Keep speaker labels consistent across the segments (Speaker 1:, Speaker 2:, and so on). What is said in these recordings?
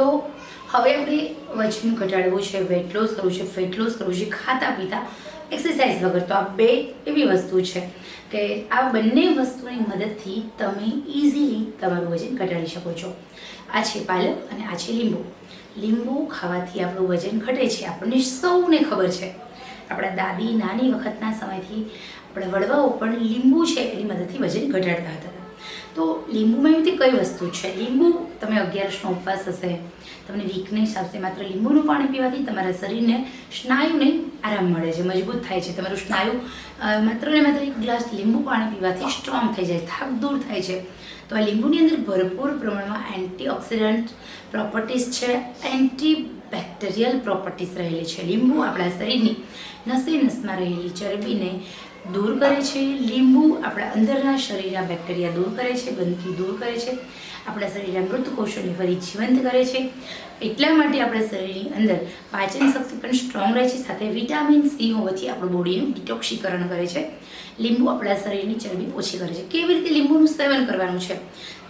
Speaker 1: તો હવે આપણે વજન ઘટાડવું છે વેટ લોસ કરવું છે ફેટ લોસ કરવું છે, ખાતા પીતા એક્સરસાઇઝ વગર. તો આ બે એવી વસ્તુ છે કે આ બંને વસ્તુની મદદથી તમે ઇઝીલી તમારું વજન ઘટાડી શકો છો. આ છે પાલક અને આ છે લીંબુ. લીંબુ ખાવાથી આપણું વજન ઘટે છે. આપણને સૌને ખબર છે. આપણા દાદી, નાની વખતના સમયથી આપણા વડવાઓ પણ લીંબુ છે એની મદદથી વજન ઘટાડતા હતા. તો લીંબુમાં એવી કઈ વસ્તુ છે? લીંબુ, તમે અગિયારસનો ઉપવાસ હશે, તમને વીકનેસ આવશે, માત્ર લીંબુનું પાણી પીવાથી તમારા શરીરને સ્નાયુને આરામ મળે છે, મજબૂત થાય છે. તમારું સ્નાયુ માત્ર ને માત્ર એક ગ્લાસ લીંબુ પાણી પીવાથી સ્ટ્રોંગ થઈ જાય, થાક દૂર થાય છે. તો આ લીંબુની અંદર ભરપૂર પ્રમાણમાં એન્ટીઓક્સિડન્ટ પ્રોપર્ટીઝ છે એન્ટી બેક્ટેરિયલ પ્રોપર્ટીઝ રહેલી છે. લીંબુ આપણા શરીરની નસે નસમાં રહેલી ચરબીને દૂર કરે છે, લીંબુ આપણા અંદરના શરીરના બેક્ટેરિયા દૂર કરે છે, ગંદકી દૂર કરે છે. આપણા શરીરના મૃત કોષોને ફરી જીવંત કરે છે. એટલા માટે આપણા શરીરની અંદર પાચન શક્તિ પણ સ્ટ્રોંગ રહે છે. સાથે વિટામિન સી હોવાથી આપણું બોડીનું ડિટોક્સીકરણ કરે છે. લીંબુ આપણા શરીરની ચરબી ઓછી કરે છે. કેવી રીતે લીંબુનું સેવન કરવાનું છે.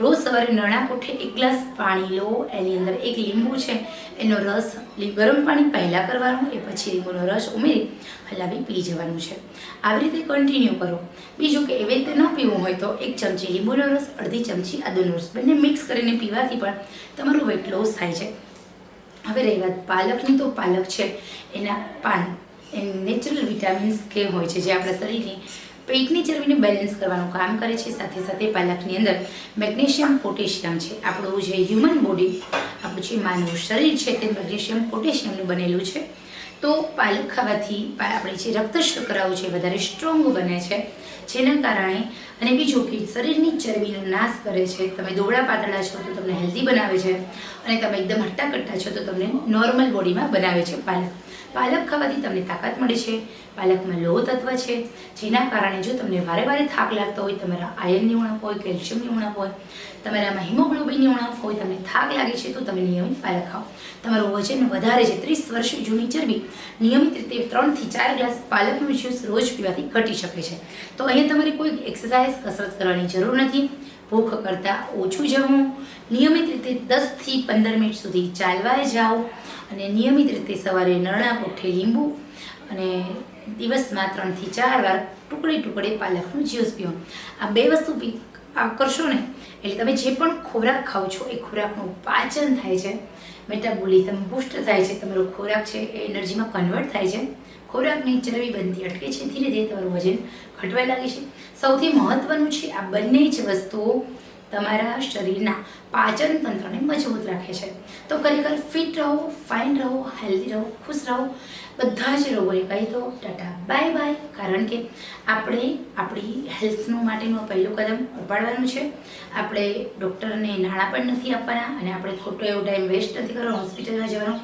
Speaker 1: રોજ સવારે નળા કોઠે એક ગ્લાસ પાણી લો, એની અંદર એક લીંબુ છે. એનો રસ ગરમ પાણી પહેલાં કરવાનું, એ પછી લીંબુનો રસ ઉમેરી હલાવી પી જવાનું છે. આવી રીતે કન્ટિન્યુ કરો. બીજું કે એવી રીતે ન પીવું હોય તો એક ચમચી લીંબુનો રસ, અડધી ચમચી આદુનો રસ, બંને મિક્સ કરીને પીવાથી પણ તમારું વેટ લોસ થાય છે. હવે રહી વાત પાલકની, તો પાલક છે. એના પાન, એ નેચરલ વિટામિન્સ કે હોય છે, જે આપણા શરીરની પેટની ચરબીને બેલેન્સ કરવાનું કામ કરે છે. સાથે સાથે પાલકની અંદર મેગ્નેશિયમ, પોટેશિયમ છે. આપણું જે હ્યુમન બોડી આપણું જે માનવ શરીર છે તે મેગ્નેશિયમ, પોટેશિયમનું બનેલું છે. તો પાલક ખાવાથી આપણી જે રક્ત શર્કરાઓ છે વધારે સ્ટ્રોંગ બને છે. જેના કારણે અને બીજું કે શરીરની ચરબીનો નાશ કરે છે. તમે દોવડા પાતળા છો તો તમને હેલ્ધી બનાવે છે. અને તમે એકદમ હટ્ટાકટ્ટા છો તો તમને નોર્મલ બોડીમાં બનાવે છે પાલક. પાલક ખાવાથી તમને તાકાત મળે છે. પાલકમાં લોહ તત્વ છે. જેના કારણે જો તમને વારે વારે થાક લાગતો હોય, તમારા આયર્નની ઉણપ હોય કેલ્શિયમની ઉણપ હોય, તમારામાં હિમોગ્લોબિનની ઉણપ હોય, તમને થાક લાગે છે તો તમે નિયમિત પાલક ખાઓ. તમારું વજન વધારે છે. ત્રીસ વર્ષ જૂની ચરબી નિયમિત રીતે ત્રણથી ચાર ગ્લાસ પાલકનું જ્યુસ રોજ પીવાથી ઘટી શકે છે. તો અહીંયા તમારે કોઈ એક્સરસાઇઝ કસરત કરવાની જરૂર નથી. ભૂખ કરતાં ઓછું જમવું નિયમિત રીતે દસથી પંદર મિનિટ સુધી ચાલવા જાઓ અને નિયમિત રીતે સવારે નરણા કોઠે લીંબુ અને દિવસમાં ત્રણથી ચાર વાર ટુકડે ટુકડે પાલકનું જ્યુસ પીવો આ બે વસ્તુ પી કરશો ને એટલે તમે જે પણ ખોરાક ખાઓ છો, એ ખોરાકનું પાચન થાય છે. મેટાબોલિઝમ બુસ્ટ થાય છે. તમારો ખોરાક છે એ એનર્જીમાં કન્વર્ટ થાય છે. ખોરાકની ચરબી બનતી અટકે છે. ધીરે ધીરે તમારું વજન ઘટવા લાગી છે. સૌથી મહત્વનું છે આ બંને જ વસ્તુઓ તમારા શરીરના પાચન તંત્રને મજબૂત રાખે છે. તો ખરેખર ફિટ રહો ફાઇન રહો હેલ્ધી રહો, ખુશ રહો, બધા જ રોગોને કહી દો, ટાટા બાય બાય કારણ કે આપણે આપણી હેલ્થનું માટેનું પહેલું કદમ ઉપાડવાનું છે. આપણે ડૉક્ટરને નાણાં પણ નથી આપવાના અને આપણે ખોટો એવો ટાઈમ વેસ્ટ નથી કરવાનો, હોસ્પિટલમાં જવાનો.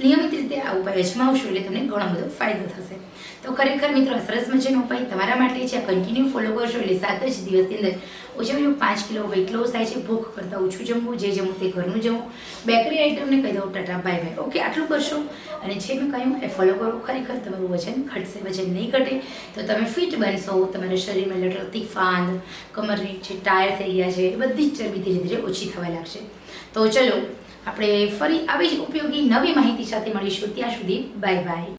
Speaker 1: નિયમિત રીતે આ ઉપાય અજમાવશો એટલે તમને ઘણો બધો ફાયદો થશે. તો ખરેખર મિત્રો સરસ મજાનો ઉપાય તમારા માટે છે. કન્ટિન્યુ ફોલો કરશો એટલે સાત જ દિવસની અંદર ઓછામાં ઓછું પાંચ કિલો વેટ લોસ થાય છે ભૂખ કરતાં ઓછું જમવું, જે જમવું તે ઘરનું જમવું. બેકરી આઇટમને કહી દઉં, ટાટા બાય બાય ઓકે આટલું કરશો. અને જે મેં કહ્યું એ ફોલો કરો. ખરેખર તમારું વજન ઘટશે, વજન નહીં ઘટે, તો તમે ફિટ બનશો. તમારા શરીરમાં લટકતી ફાંદ, કમરની જે ટાયર થઈ ગયા છે, એ બધી જ ચરબી ધીરે ધીરે ઓછી થવા લાગશે. તો ચલો, આપણે ફરી આવી જ ઉપયોગી નવી માહિતી સાથે મળીશું. ત્યાં સુધી બાય બાય